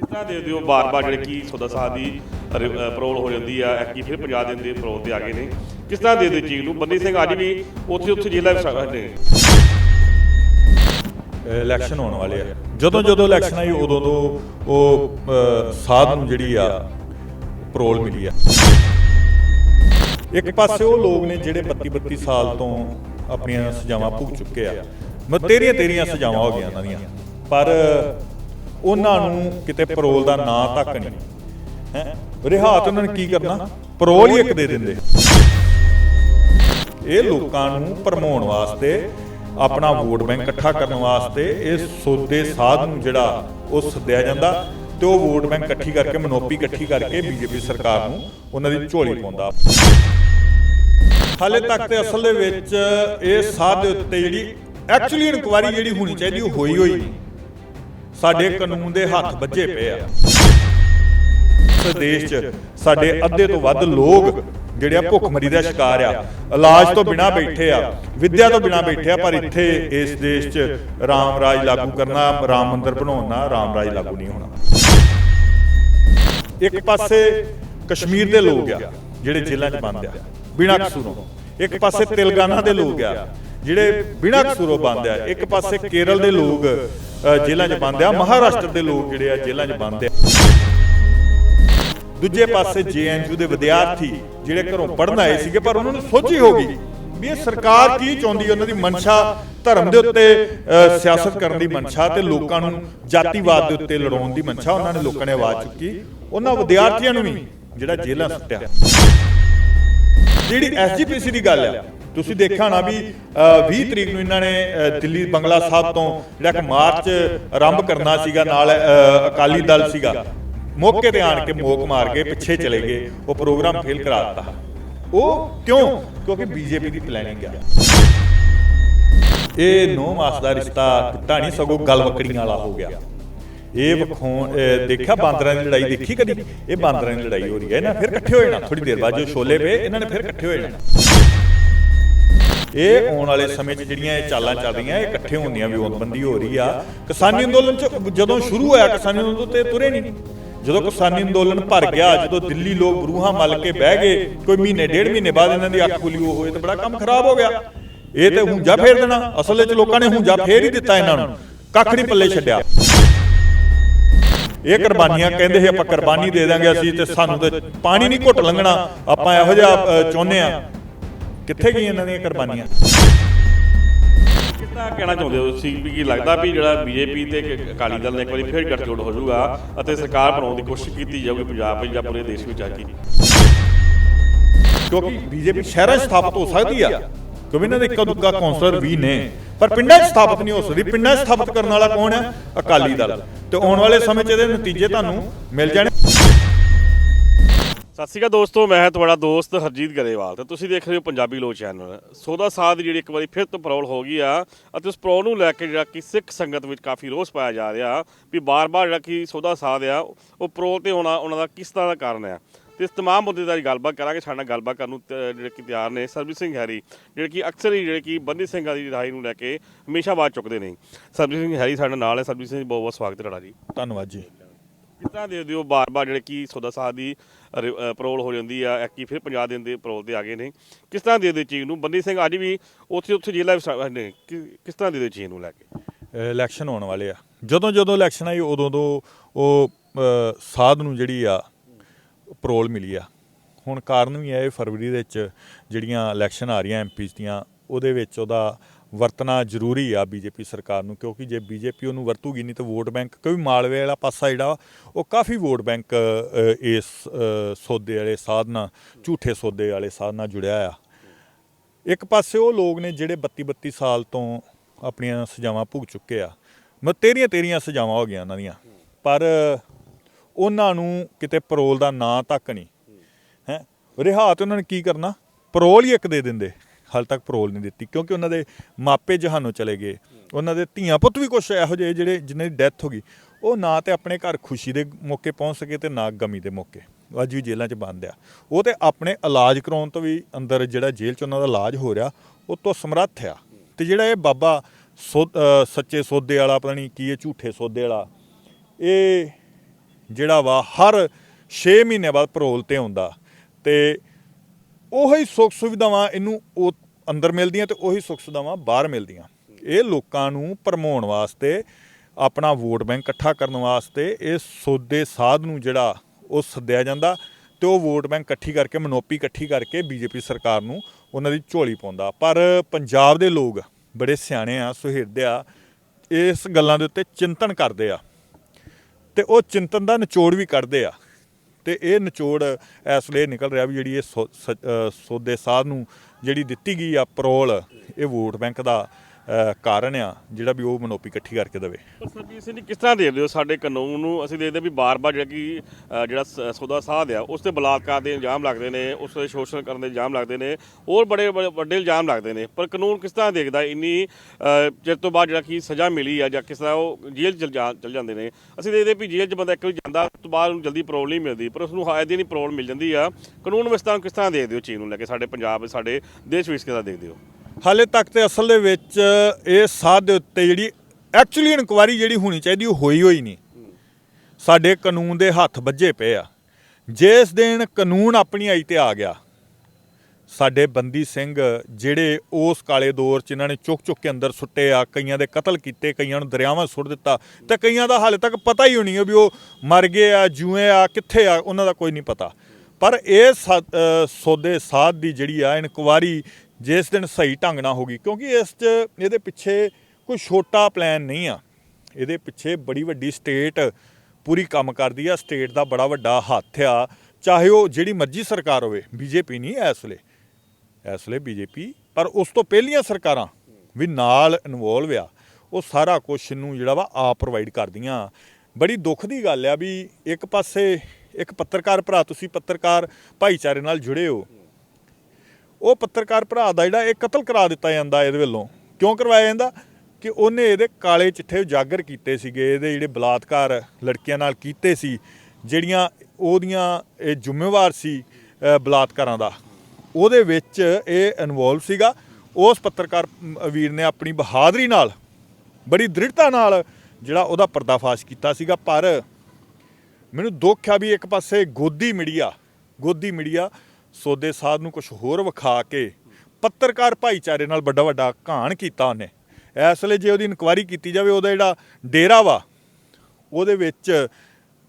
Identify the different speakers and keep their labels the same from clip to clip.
Speaker 1: ਕਿਸ ਦੇ ਦਿਓ ਬਾਰ-ਬਾਰ ਜਿਹੜੇ ਕੀ ਸੌਦਾ ਸਾਹ ਦੀ ਪਰੋਲ ਹੋ ਜਾਂਦੀ ਆ ਐਤਕੀ ਫਿਰ 50 ਦਿਨ ਦੇ ਪਰੋਲ ਤੇ ਆ ਗਏ ਨੇ। ਕਿਸ ਤਰ੍ਹਾਂ ਦੇ ਦਿਓ ਚੀਜ਼ ਨੂੰ? ਬੰਦੀ ਸਿੰਘ ਅੱਜ ਵੀ ਉੱਥੇ ਉੱਥੇ ਜੇਲ੍ਹਾਂ ਵਿੱਚ ਨੇ।
Speaker 2: ਇਲੈਕਸ਼ਨ ਹੋਣ ਵਾਲੇ ਆ। ਜਦੋਂ ਜਦੋਂ ਇਲੈਕਸ਼ਨ ਆਈ, ਉਦੋਂ ਤੋਂ ਉਹ ਸਾਧ ਨੂੰ ਜਿਹੜੀ ਆ ਪਰੋਲ ਮਿਲੀ ਆ। ਇੱਕ ਪਾਸੇ ਉਹ ਲੋਕ ਨੇ ਜਿਹੜੇ 32 32 ਸਾਲ ਤੋਂ ਆਪਣੀਆਂ ਸਜ਼ਾਵਾਂ ਭੁਗਤ ਚੁੱਕੇ ਆ। ਮਤਲਬ ਤੇਰੀਆਂ ਤੇਰੀਆਂ ਸਜ਼ਾਵਾਂ ਹੋ ਗਈਆਂ ਉਹਨਾਂ ਦੀਆਂ। ਪਰ ਉਹਨਾਂ ਨੂੰ ਕਿਤੇ ਪਰੋਲ ਦਾ ਨਾਂ ਤੱਕ ਨਹੀਂ। ਹੈ? ਰਿਹਾ ਉਹਨਾਂ ਨੇ ਕੀ ਕਰਨਾ? ਪਰੋਲ ਹੀ ਇੱਕ ਦੇ ਦਿੰਦੇ। ਇਹ ਲੋਕਾਂ ਨੂੰ ਭਰਮਾਉਣ ਵਾਸਤੇ, ਆਪਣਾ ਵੋਟ ਬੈਂਕ ਇਕੱਠਾ ਕਰਨ ਵਾਸਤੇ ਇਹ ਸੌਦੇ ਸਾਧ ਨੂੰ ਜਿਹੜਾ ਉਹ ਸੱਦਿਆ ਜਾਂਦਾ ਤੇ ਉਹ ਵੋਟ ਬੈਂਕ ਇਕੱਠੀ ਕਰਕੇ, ਮਨੋਪੀ ਇਕੱਠੀ ਕਰਕੇ ਬੀਜੇਪੀ ਸਰਕਾਰ ਨੂੰ ਉਹਨਾਂ ਦੀ ਝੋਲੀ ਪਾਉਂਦਾ। ਹਾਲੇ ਤੱਕ ਤੇ ਅਸਲ ਦੇ ਵਿੱਚ ਇਹ ਸਾਧ ਦੇ ਉੱਤੇ ਜਿਹੜੀ ਐਕਚੁਅਲੀ ਇਨਕੁਆਰੀ ਜਿਹੜੀ ਹੋਣੀ ਚਾਹੀਦੀ, ਉਹ ਹੋਈ ਹੋਈ। ਨਹੀਂ ਸਾਡੇ ਕਾਨੂੰਨ ਦੇ ਹੱਥ ਵੱਜੇ ਪਏ ਆ। ਇਸ ਦੇਸ਼ 'ਚ ਸਾਡੇ ਅੱਧੇ ਤੋਂ ਵੱਧ ਲੋਕ ਜਿਹੜੇ ਆ ਭੁੱਖਮਰੀ ਦਾ ਸ਼ਿਕਾਰ ਆ। ਇਲਾਜ ਤੋਂ ਬਿਨਾ ਬੈਠੇ ਆ। ਵਿੱਦਿਆ ਤੋਂ ਬਿਨਾ ਬੈਠੇ ਆ ਪਰ ਇੱਥੇ ਇਸ ਦੇਸ਼ 'ਚ ਰਾਮ ਰਾਜ ਲਾਗੂ ਕਰਨਾ ਰਾਮ ਮੰਦਿਰ ਬਣਾਉਣਾ ਰਾਮ ਰਾਜ ਲਾਗੂ ਨਹੀਂ ਹੋਣਾ। ਇੱਕ ਪਾਸੇ ਕਸ਼ਮੀਰ ਦੇ ਲੋਕ ਆ ਜਿਹੜੇ ਜੇਲ੍ਹਾਂ 'ਚ ਬੰਦ ਆ ਬਿਨਾਂ ਕਸੂਰੋਂ। ਇੱਕ ਪਾਸੇ ਤੇਲੰਗਾਨਾ ਦੇ ਲੋਕ ਆ ਜਿਹੜੇ ਬਿਨਾਂ ਕਸੂਰੋਂ ਬੰਦ ਆ ਇੱਕ ਪਾਸੇ ਕੇਰਲ ਦੇ ਲੋਕ ਜੇਲ੍ਹਾਂ 'ਚ ਬੰਦ ਆ ਮਹਾਰਾਸ਼ਟਰ ਦੇ ਲੋਕ ਜਿਹੜੇ ਆ ਜੇਲ੍ਹਾਂ 'ਚ ਬੰਦ ਆ। ਦੂਜੇ ਪਾਸੇ ਜੇਐਨਯੂ ਦੇ ਵਿਦਿਆਰਥੀ ਜਿਹੜੇ ਘਰੋਂ ਪੜ੍ਹਨ ਆਏ ਸੀਗੇ ਪਰ ਉਹਨਾਂ ਨੂੰ ਸੋਝੀ ਹੋ ਗਈ ਵੀ ਇਹ ਸਰਕਾਰ ਕੀ ਚਾਹੁੰਦੀ ਉਹਨਾਂ ਦੀ ਮਨਸ਼ਾ ਧਰਮ ਦੇ ਉੱਤੇ ਅ, ਸਿਆਸਤ ਕਰਨ ਦੀ ਮਨਸ਼ਾ ਤੇ ਲੋਕਾਂ ਨੂੰ ਜਾਤੀਵਾਦ ਦੇ ਉੱਤੇ ਲੜਾਉਣ ਦੀ ਮਨਸ਼ਾ ਉਹਨਾਂ ਨੇ ਲੋਕਾਂ ਨੇ ਆਵਾਜ਼ ਚੁੱਕੀ। ਉਹਨਾਂ ਵਿਦਿਆਰਥੀਆਂ ਨੂੰ ਵੀ ਜਿਹੜਾ ਜੇਲ੍ਹਾਂ ਸੁੱਟਿਆ। ਜਿਹੜੀ ਐਸਜੀਪੀਸੀ ਦੀ ਗੱਲ ਆ ਤੁਸੀਂ ਦੇਖਿਆ ਹੋਣਾ ਵੀ ਅ, 20 ਤਰੀਕ ਨੂੰ ਇਹਨਾਂ ਨੇ ਅ, ਦਿੱਲੀ ਬੰਗਲਾ ਸਾਹਿਬ ਤੋਂ ਜਿਹੜਾ ਕਿ ਮਾਰਚ ਆਰੰਭ ਕਰਨਾ ਸੀਗਾ ਨਾਲ ਅ, ਅਕਾਲੀ ਦਲ ਸੀਗਾ ਮੌਕੇ ਤੇ ਆਣ ਕੇ ਮੋਕ ਮਾਰ ਕੇ ਪਿੱਛੇ ਚਲੇ ਗਏ ਉਹ ਪ੍ਰੋਗਰਾਮ ਫੇਲ ਕਰਾ ਦਿੱਤਾ। ਉਹ ਕਿਉਂ? ਕਿਉਂਕਿ ਬੀਜੇਪੀ ਦੀ ਪਲੈਨਿੰਗ ਆ। ਇਹ ਨੌ ਮਾਸ ਦਾ ਰਿਸ਼ਤਾ ਟੁੱਟਾ ਨਹੀਂ ਸਗੋਂ ਗੱਲ ਵਕੜੀਆਂ ਵਾਲਾ ਹੋ ਗਿਆ। ਇਹ ਵਿਖਾਉਣ ਦੇਖਿਆ ਬਾਂਦਰਾਂ ਦੀ ਲੜਾਈ ਦੇਖੀ ਕਦੀ? ਇਹ ਬਾਂਦਰਾਂ ਦੀ ਲੜਾਈ ਹੋ ਰਹੀ ਹੈ। ਨਾ ਫਿਰ ਇਕੱਠੇ ਹੋਏ ਨਾ ਥੋੜੀ ਦੇਰ ਬਾਅਦ ਜੋ ਛੋਲੇ ਪਏ ਇਹਨਾਂ ਨੇ ਫਿਰ ਇਕੱਠੇ ਹੋਏ ਨਾ। ਇਹ ਆਉਣ ਵਾਲੇ ਸਮੇਂ 'ਚ ਜਿਹੜੀਆਂ ਇਹ ਚਾਲਾਂ ਚੱਲ ਰਹੀਆਂ, ਇਹ ਇਕੱਠੇ ਹੁੰਦੀਆਂ ਦੀਆਂ ਵਿਉਂਤਬੰਦੀ ਹੋ ਰਹੀ ਆ। ਕਿਸਾਨੀ ਅੰਦੋਲਨ 'ਚ ਜਦੋਂ ਸ਼ੁਰੂ ਹੋਇਆ, ਕਿਸਾਨੀ ਅੰਦੋਲਨ ਤੇ ਤੁਰੇ ਨਹੀਂ। ਜਦੋਂ ਕਿਸਾਨੀ ਅੰਦੋਲਨ ਭਰ ਗਿਆ, ਜਦੋਂ ਦਿੱਲੀ ਲੋਕ ਬਰੂਹਾਂ ਮੱਲ ਕੇ ਬਹਿ ਗਏ, ਕੋਈ ਮਹੀਨੇ, ਡੇਢ ਮਹੀਨੇ ਬਾਅਦ ਇਹਨਾਂ ਦੀ ਅੱਖ ਖੁੱਲੀ ਉਹ ਹੋਏ ਤੇ ਬੜਾ ਕੰਮ ਖਰਾਬ ਹੋ ਗਿਆ। ਇਹ ਤੇ ਹੁੰਜਾ ਫੇਰ ਦੇਣਾ। ਅਸਲ ਵਿੱਚ ਲੋਕਾਂ ਨੇ ਹੁੰਜਾ ਫੇਰ ਹੀ ਦਿੱਤਾ ਇਹਨਾਂ ਨੂੰ। ਕੱਖ ਨਹੀਂ ਪੱਲੇ ਛੱਡਿਆ। ਇਹ ਕੁਰਬਾਨੀਆਂ ਕਹਿੰਦੇ ਸੀ, ਆਪਾਂ ਕੁਰਬਾਨੀ ਦੇ ਦਾਂਗੇ ਅਸੀਂ ਤੇ ਸਾਨੂੰ ਤੇ ਪਾਣੀ ਨਹੀਂ ਘੁੱਟ ਲੰਘਣਾ। ਆਪਾਂ ਇਹੋ ਜਿਹਾ ਚਾਹੁੰਦੇ ਆ। ਕਿੱਥੇ ਗਈਆਂ ਇਹਨਾਂ ਦੀਆਂ ਕੁਰਬਾਨੀਆਂ?
Speaker 1: ਤਰ੍ਹਾਂ ਕਹਿਣਾ ਚਾਹੁੰਦੇ ਹੋ ਵੀ ਕੀ ਲੱਗਦਾ ਵੀ ਜਿਹੜਾ ਬੀਜੇਪੀ ਤੇ ਅਕਾਲੀ ਦਲ ਨੇ ਇੱਕ ਵਾਰੀ ਫਿਰ ਗੱਠਜੋੜ ਹੋ ਜਾਊਗਾ ਅਤੇ ਸਰਕਾਰ ਬਣਾਉਣ ਦੀ ਕੋਸ਼ਿਸ਼ ਕੀਤੀ ਜਾਊਗੀ ਪੰਜਾਬ ਵਿੱਚ ਜਾਂ ਪੂਰੇ ਦੇਸ਼ ਵਿੱਚ ਆ ਕੇ
Speaker 2: ਕਿਉਂਕਿ ਬੀਜੇਪੀ ਸ਼ਹਿਰਾਂ 'ਚ ਸਥਾਪਿਤ ਹੋ ਸਕਦੀ ਆ। ਕਿਉਂਕਿ ਇਹਨਾਂ ਦੇ ਇੱਕਾ ਦੁੱਕਾ ਕੌਂਸਲਰ ਵੀ ਨੇ। ਪਰ ਪਿੰਡਾਂ 'ਚ ਸਥਾਪਿਤ ਨਹੀਂ ਹੋ ਸਕਦੀ। ਪਿੰਡਾਂ 'ਚ ਸਥਾਪਿਤ ਕਰਨ ਵਾਲਾ ਕੌਣ ਆ? ਅਕਾਲੀ ਦਲ। ਤੇ ਆਉਣ ਵਾਲੇ ਸਮੇਂ 'ਚ ਇਹਦੇ ਨਤੀਜੇ ਤੁਹਾਨੂੰ ਮਿਲ ਜਾਣੇ।
Speaker 1: ਸਤਿ ਸ਼੍ਰੀ ਅਕਾਲ ਦੋਸਤੋ, ਮੈਂ ਤੁਹਾਡਾ ਦੋਸਤ ਹਰਜੀਤ ਗਰੇਵਾਲ ਤੇ ਤੁਸੀਂ ਦੇਖ ਰਹੇ ਹੋ ਪੰਜਾਬੀ ਲੋਕ ਚੈਨਲ। ਸੋਦਾ ਸਾਧ ਦੀ ਜਿਹੜੀ ਇੱਕ ਵਾਰੀ ਫਿਰ ਤੋਂ ਪਰੋਲ ਹੋ ਗਈ ਆ ਅਤੇ ਉਸ ਪਰੋਲ ਨੂੰ ਲੈ ਕੇ ਜਿਹੜਾ ਕਿ ਸਿੱਖ ਸੰਗਤ ਵਿੱਚ ਕਾਫੀ ਰੋਸ ਪਾਇਆ ਜਾ ਰਿਹਾ ਵੀ ਬਾਰ-ਬਾਰ ਜਿਹੜਾ ਕਿ ਸੋਦਾ ਸਾਧ ਆ, ਉਹ ਪਰੋਲ ਤੇ ਹੋਣਾ, ਉਹਨਾਂ ਦਾ ਕਿਸ ਤਰ੍ਹਾਂ ਦਾ ਕਾਰਨ ਹੈ ਤੇ ਇਸ ਤਮਾਮ ਮੁੱਦੇ ਦਾ ਗੱਲਬਾਤ ਕਰਾਂਗੇ, ਸਾਡੇ ਨਾਲ ਗੱਲਬਾਤ ਕਰਨ ਨੂੰ ਤ- ਜਿਹੜੇ ਕਿ ਤਿਆਰ ਨੇ ਸਰਬਜੀਤ ਸਿੰਘ ਹੈਰੀ, ਜਿਹੜੇ ਕਿ ਅਕਸਰ ਹੀ ਜਿਹੜੇ ਕਿ ਬੰਦੀ ਸਿੰਘਾਂ ਦੀ ਰਿਹਾਈ ਨੂੰ ਲੈ ਕੇ ਹਮੇਸ਼ਾ ਆਵਾਜ਼ ਚੁੱਕਦੇ ਨੇ। ਸਰਬਜੀਤ ਸਿੰਘ ਹੈਰੀ ਸਾਡੇ ਨਾਲ ਹੈ। ਸਰਬਜੀਤ ਸਿੰਘ ਬਹੁਤ ਬਹੁਤ ਸਵਾਗਤ ਹੈ ਤੁਹਾਡਾ ਜੀ।
Speaker 2: ਧੰਨਵਾਦ ਜੀ।
Speaker 1: ਕਿਸ ਤਰ੍ਹਾਂ ਦੇ ਦਿਓ? ਬਾਰ-ਬਾਰ ਜਿਹੜੇ ਕਿ ਸੌਦਾ ਸਾਹ ਦੀ ਰ- ਪਰੋਲ ਹੋ ਜਾਂਦੀ ਆ ਐਕੀ ਫਿਰ 50 ਦਿਨ ਦੇ ਪਰੋਲ ਤੇ ਆ ਗਏ ਨੇ। ਕਿਸ ਤਰ੍ਹਾਂ ਦੇ ਦੇ ਚੀਜ਼ ਨੂੰ? ਬੰਦੀ ਸਿੰਘ ਅੱਜ ਵੀ ਉੱਥੇ ਉੱਥੇ ਜੇਲ੍ਹਾਂ ਵਿੱਚ ਨੇ ਕਿਸ ਤਰ੍ਹਾਂ ਦੇ ਦੇ ਚੀਜ਼ ਨੂੰ ਲੈ ਕੇ?
Speaker 2: ਇਲੈਕਸ਼ਨ ਹੋਣ ਵਾਲੇ ਆ। ਜਦੋਂ ਜਦੋਂ ਇਲੈਕਸ਼ਨ ਆਈ, ਉਦੋਂ ਤੋਂ ਉਹ ਸਾਧ ਨੂੰ ਜਿਹੜੀ ਆ ਪਰੋਲ ਮਿਲੀ ਆ। ਹੁਣ ਕਾਰਨ ਵੀ ਹੈ ਇਹ ਫਰਵਰੀ ਦੇ ਵਿੱਚ ਜਿਹੜੀਆਂ ਇਲੈਕਸ਼ਨ ਆ ਰਹੀਆਂ ਐਮਪੀਸ ਦੀਆਂ, ਉਹਦੇ ਵਿੱਚ ਉਹਦਾ ਵਰਤਣਾ ਜ਼ਰੂਰੀ ਆ ਬੀਜੇਪੀ ਸਰਕਾਰ ਨੂੰ, ਕਿਉਂਕਿ ਜੇ ਬੀਜੇਪੀ ਉਹਨੂੰ ਵਰਤੂਗੀ ਨਹੀਂ ਤਾਂ ਵੋਟ ਬੈਂਕ, ਕਿਉਂਕਿ ਮਾਲਵੇ ਵਾਲਾ ਪਾਸਾ ਜਿਹੜਾ ਉਹ ਕਾਫੀ ਵੋਟ ਬੈਂਕ ਇਸ ਸੌਦੇ ਵਾਲੇ ਸਾਧਨਾ, ਝੂਠੇ ਸੌਦੇ ਵਾਲੇ ਸਾਧਨਾ ਜੁੜਿਆ ਆ। ਇੱਕ ਪਾਸੇ ਉਹ ਲੋਕ ਨੇ ਜਿਹੜੇ 32 32 ਸਾਲ ਤੋਂ ਆਪਣੀਆਂ ਸਜ਼ਾਵਾਂ ਭੁਗ ਚੁੱਕੇ ਆ। ਮਤਲਬ ਤੇਰੀਆਂ ਤੇਰੀਆਂ ਸਜ਼ਾਵਾਂ ਹੋ ਗਈਆਂ ਉਹਨਾਂ ਦੀਆਂ। ਪਰ ਉਹਨਾਂ ਨੂੰ ਕਿਤੇ ਪਰੋਲ ਦਾ ਨਾਂ ਤੱਕ ਨਹੀਂ। ਹੈ? ਰਿਹਾ ਤੇ ਉਹਨਾਂ ਨੇ ਕੀ ਕਰਨਾ? ਪਰੋਲ ਹੀ ਇੱਕ ਦੇ ਦਿੰਦੇ। ਹਾਲ ਤੱਕ ਪਰੋਲ ਨਹੀਂ ਦਿੱਤੀ, ਕਿਉਂਕਿ ਉਹਨਾਂ ਦੇ ਮਾਪੇ ਜਹਾਨੋਂ ਚਲੇ ਗਏ। ਉਹਨਾਂ ਦੇ ਧੀਆਂ ਪੁੱਤ ਵੀ ਕੁਛ ਇਹੋ ਜਿਹੇ ਜਿਹੜੇ ਜਿਨ੍ਹਾਂ ਦੀ ਡੈਥ ਹੋ ਗਈ, ਉਹ ਨਾ ਤੇ ਆਪਣੇ ਘਰ ਖੁਸ਼ੀ ਦੇ ਮੌਕੇ ਪਹੁੰਚ ਸਕੇ ਤੇ ਨਾ ਗਮੀ ਦੇ ਮੌਕੇ। ਅੱਜ ਵੀ ਜੇਲ੍ਹਾਂ 'ਚ ਬੰਦ ਆ। ਉਹ ਤੇ ਆਪਣੇ ਇਲਾਜ ਕਰਾਉਣ ਤੋਂ ਵੀ ਅੰਦਰ ਜਿਹੜਾ ਜੇਲ੍ਹ 'ਚ ਉਹਨਾਂ ਦਾ ਇਲਾਜ ਹੋ ਰਿਹਾ, ਉਹ ਤੋਂ ਸਮਰੱਥ ਆ। ਤੇ ਜਿਹੜਾ ਇਹ ਬਾਬਾ ਸੋ- ਸੱਚੇ ਸੌਦੇ ਵਾਲਾ, ਪਤਾ ਨਹੀਂ ਕੀ ਇਹ ਝੂਠੇ ਸੌਦੇ ਵਾਲਾ, ਇਹ ਜਿਹੜਾ ਵਾ ਹਰ 6 ਮਹੀਨੇ ਬਾਅਦ ਪਰੋਲ ਤੇ ਆਉਂਦਾ। ਤੇ ਉਹੀ ਸੁੱਖ ਸੁਵਿਧਾਵਾਂ ਇਹਨੂੰ ਉਹ ਅੰਦਰ ਮਿਲਦੀਆਂ ਤੇ ਉਹੀ ਸੁੱਖ ਸੁਵਿਧਾਵਾਂ ਬਾਹਰ ਮਿਲਦੀਆਂ। ਇਹ ਲੋਕਾਂ ਨੂੰ ਭਰਮਾਉਣ ਵਾਸਤੇ, ਆਪਣਾ ਵੋਟ ਬੈਂਕ ਇਕੱਠਾ ਕਰਨ ਵਾਸਤੇ ਇਹ ਸੌਦੇ ਸਾਧ ਨੂੰ ਜਿਹੜਾ ਉਹ ਸੱਦਿਆ ਜਾਂਦਾ ਤੇ ਉਹ ਵੋਟ ਬੈਂਕ ਇਕੱਠੀ ਕਰਕੇ, ਮਨੋਪੀ ਇਕੱਠੀ ਕਰਕੇ ਬੀਜੇਪੀ ਸਰਕਾਰ ਨੂੰ ਉਹਨਾਂ ਦੀ ਝੋਲੀ ਪਾਉਂਦਾ। ਪਰ ਪੰਜਾਬ ਦੇ ਲੋਕ ਬੜੇ ਸਿਆਣੇ ਆ, ਸੁਹਿਰਦ ਆ, ਇਸ ਗੱਲਾਂ ਦੇ ਉੱਤੇ ਚਿੰਤਨ ਕਰਦੇ ਆ ਤੇ ਉਹ ਚਿੰਤਨ ਦਾ ਨਿਚੋੜ ਵੀ ਕੱਢਦੇ ਆ। ਤੇ ਇਹ ਨਿਚੋੜ ਇਸ ਲਈ ਨਿਕਲ ਰਿਹਾ ਵੀ ਜਿਹੜੀ ਇਹ ਸੌ- ਸੌਦੇ ਸਾਧ ਨੂੰ ਜਿਹੜੀ ਦਿੱਤੀ ਗਈ ਆ ਪਰੋਲ ਇਹ ਵੋਟ ਬੈਂਕ ਦਾ ਕਾਰਨ ਆ ਜਿਹੜਾ ਵੀ ਉਹ ਮਨੋਪੀ ਇਕੱਠੀ ਕਰਕੇ ਦੇਵੇ।
Speaker 1: ਪਰ ਸਰਜੀਤ ਸਿੰਘ ਜੀ ਕਿਸ ਤਰ੍ਹਾਂ ਦੇਖਦੇ ਹੋ ਸਾਡੇ ਕਾਨੂੰਨ ਨੂੰ? ਅਸੀਂ ਦੇਖਦੇ ਵੀ ਬਾਰ-ਬਾਰ ਜਿਹੜਾ ਕਿ ਅ, ਜਿਹੜਾ ਸ- ਸੌਦਾ ਸਾਧ ਆ ਉਸ ਤੇ ਬਲਾਤਕਾਰ ਦੇ ਇਲਜ਼ਾਮ ਲੱਗਦੇ ਨੇ ਉਸ ਤੇ ਸ਼ੋਸ਼ਣ ਕਰਨ ਦੇ ਇਲਜ਼ਾਮ ਲੱਗਦੇ ਨੇ ਹੋਰ ਬੜੇ ਬੜੇ ਵੱਡੇ ਇਲਜ਼ਾਮ ਲੱਗਦੇ ਨੇ। ਪਰ ਕਾਨੂੰਨ ਕਿਸ ਤਰ੍ਹਾਂ ਦੇਖਦਾ ਇੰਨੀ ਅ, ਚਿਰ ਤੋਂ ਬਾਅਦ ਜਿਹੜਾ ਕਿ ਸਜ਼ਾ ਮਿਲੀ ਆ ਜਾਂ ਕਿਸ ਤਰ੍ਹਾਂ ਉਹ ਜੇਲ੍ਹ ਚਲ ਜਾ ਚਲ ਜਾਂਦੇ ਨੇ? ਅਸੀਂ ਦੇਖਦੇ ਵੀ ਜੇਲ੍ਹ 'ਚ ਬੰਦਾ ਇੱਕ ਵਾਰੀ ਜਾਂਦਾ ਉਸ ਤੋਂ ਬਾਅਦ ਉਹਨੂੰ ਜਲਦੀ ਪਰੋਲ ਨਹੀਂ ਮਿਲਦੀ ਪਰ ਉਸ ਨੂੰ ਹਾਇਦ ਦੀ ਨਹੀਂ ਪਰੋਲ ਮਿਲ ਜਾਂਦੀ ਆ। ਕਾਨੂੰਨ ਵਿਵਸਥਾ ਨੂੰ ਕਿਸ ਤਰ੍ਹਾਂ ਦੇਖਦੇ ਹੋ ਚੀਜ਼ ਨੂੰ ਲੈ ਕੇ? ਸਾਡੇ ਪੰਜਾਬ ਸਾਡੇ ਦੇਸ਼ ਵਿੱਚ ਕਿਸ ਤਰ੍ਹਾਂ ਦੇਖਦੇ ਹੋ?
Speaker 2: ਹਾਲੇ ਤੱਕ ਤੇ ਅਸਲ ਦੇ ਵਿੱਚ ਇਹ ਸਾਧ ਦੇ ਉੱਤੇ ਜਿਹੜੀ ਐਕਚੁਅਲੀ ਇਨਕੁਆਇਰੀ ਜਿਹੜੀ ਹੋਣੀ ਚਾਹੀਦੀ, ਉਹ ਹੋਈ ਹੋਈ ਨਹੀਂ। ਸਾਡੇ ਕਾਨੂੰਨ ਦੇ ਹੱਥ ਵੱਜੇ ਪਏ ਆ। ਜਿਸ ਦਿਨ ਕਾਨੂੰਨ ਆਪਣੀ ਆਈ ਤੇ ਆ ਗਿਆ, ਸਾਡੇ ਬੰਦੀ ਸਿੰਘ ਜਿਹੜੇ ਉਸ ਕਾਲੇ ਦੌਰ ਚ ਇਹਨਾਂ ਨੇ ਚੁੱਕ ਚੁੱਕ ਕੇ ਅੰਦਰ ਸੁੱਟੇ ਆ, ਕਈਆਂ ਦੇ ਕਤਲ ਕੀਤੇ, ਕਈਆਂ ਨੂੰ ਦਰਿਆਵਾਂ ਸੁੱਟ ਦਿੱਤਾ, ਤੇ ਕਈਆਂ ਦਾ ਹਾਲੇ ਤੱਕ ਪਤਾ ਹੀ ਹੋਣੀ ਹੈ ਵੀ ਉਹ ਮਰ ਗਏ ਆ, ਜੂਏ ਆ, ਕਿੱਥੇ ਆ, ਉਹਨਾਂ ਦਾ ਕੋਈ ਨਹੀਂ ਪਤਾ। ਪਰ ਇਹ ਸਾ- ਸਾਧ ਦੀ ਜਿਹੜੀ ਆ ਇਨਕੁਆਰੀ ਜਿਸ ਦਿਨ ਸਹੀ ਢੰਗ ਨਾਲ ਹੋਗੀ ਕਿਉਂਕਿ ਇਸ 'ਚ ਇਹਦੇ ਪਿੱਛੇ ਕੋਈ ਛੋਟਾ ਪਲਾਨ ਨਹੀਂ ਆ। ਇਹਦੇ ਪਿੱਛੇ ਬੜੀ ਵੱਡੀ ਸਟੇਟ ਪੂਰੀ ਕੰਮ ਕਰਦੀ ਆ ਸਟੇਟ ਦਾ ਬੜਾ ਵੱਡਾ ਹੱਥ ਆ। ਚਾਹੇ ਉਹ ਜਿਹੜੀ ਮਰਜ਼ੀ ਸਰਕਾਰ ਹੋਵੇ, ਬੀਜੇਪੀ ਨਹੀਂ ਇਸ ਵੇਲੇ। ਇਸ ਵੇਲੇ ਬੀਜੇਪੀ, ਪਰ ਉਸ ਤੋਂ ਪਹਿਲੀਆਂ ਸਰਕਾਰਾਂ ਵੀ ਨਾਲ ਇਨਵੋਲਵ ਆ। ਉਹ ਸਾਰਾ ਕੁਝ ਨੂੰ ਜਿਹੜਾ ਵਾ ਆਪ ਪ੍ਰੋਵਾਈਡ ਕਰਦੀਆਂ। ਬੜੀ ਦੁੱਖ ਦੀ ਗੱਲ ਆ ਵੀ ਇੱਕ ਪਾਸੇ ਇੱਕ ਪੱਤਰਕਾਰ ਭਰਾ, ਤੁਸੀਂ ਪੱਤਰਕਾਰ ਭਾਈਚਾਰੇ ਨਾਲ ਜੁੜੇ ਹੋ। ਉਹ ਪੱਤਰਕਾਰ ਭਰਾ ਦਾ ਜਿਹੜਾ ਇਹ ਕਤਲ ਕਰਾ ਦਿੱਤਾ ਜਾਂਦਾ ਇਹਦੇ ਵੱਲੋਂ। ਕਿਉਂ ਕਰਵਾਇਆ ਜਾਂਦਾ? ਕਿ ਉਹਨੇ ਇਹਦੇ ਕਾਲੇ ਚਿੱਠੇ ਉਜਾਗਰ ਕੀਤੇ ਸੀਗੇ, ਇਹਦੇ ਜਿਹੜੇ ਬਲਾਤਕਾਰ ਲੜਕੀਆਂ ਨਾਲ ਕੀਤੇ ਸੀ, ਜਿਹੜੀਆਂ ਉਹਦੀਆਂ ਇਹ ਜ਼ਿੰਮੇਵਾਰ ਸੀ ਬਲਾਤਕਾਰਾਂ ਦਾ। ਉਹਦੇ ਵਿੱਚ ਇਹ ਇਨਵੋਲਵ ਸੀਗਾ। ਉਸ ਪੱਤਰਕਾਰ ਵੀਰ ਨੇ ਆਪਣੀ ਬਹਾਦਰੀ ਨਾਲ, ਬੜੀ ਦ੍ਰਿੜਤਾ ਨਾਲ ਜਿਹੜਾ ਉਹਦਾ ਪਰਦਾਫਾਸ਼ ਕੀਤਾ ਸੀਗਾ। ਪਰ ਮੈਨੂੰ ਦੁੱਖ ਆ ਵੀ ਇੱਕ ਪਾਸੇ ਗੋਦੀ ਮੀਡੀਆ ਗੋਦੀ ਮੀਡੀਆ ਸੌਦੇ ਸਾਧ ਨੂੰ ਕੁਝ ਹੋਰ ਵਿਖਾ ਕੇ ਪੱਤਰਕਾਰ ਭਾਈਚਾਰੇ ਨਾਲ ਵੱਡਾ ਵੱਡਾ ਘਾਣ ਕੀਤਾ ਉਹਨੇ। ਇਸ ਵੇਲੇ ਜੇ ਉਹਦੀ ਇਨਕੁਆਇਰੀ ਕੀਤੀ ਜਾਵੇ, ਉਹਦਾ ਜਿਹੜਾ ਡੇਰਾ ਵਾ, ਉਹਦੇ ਵਿੱਚ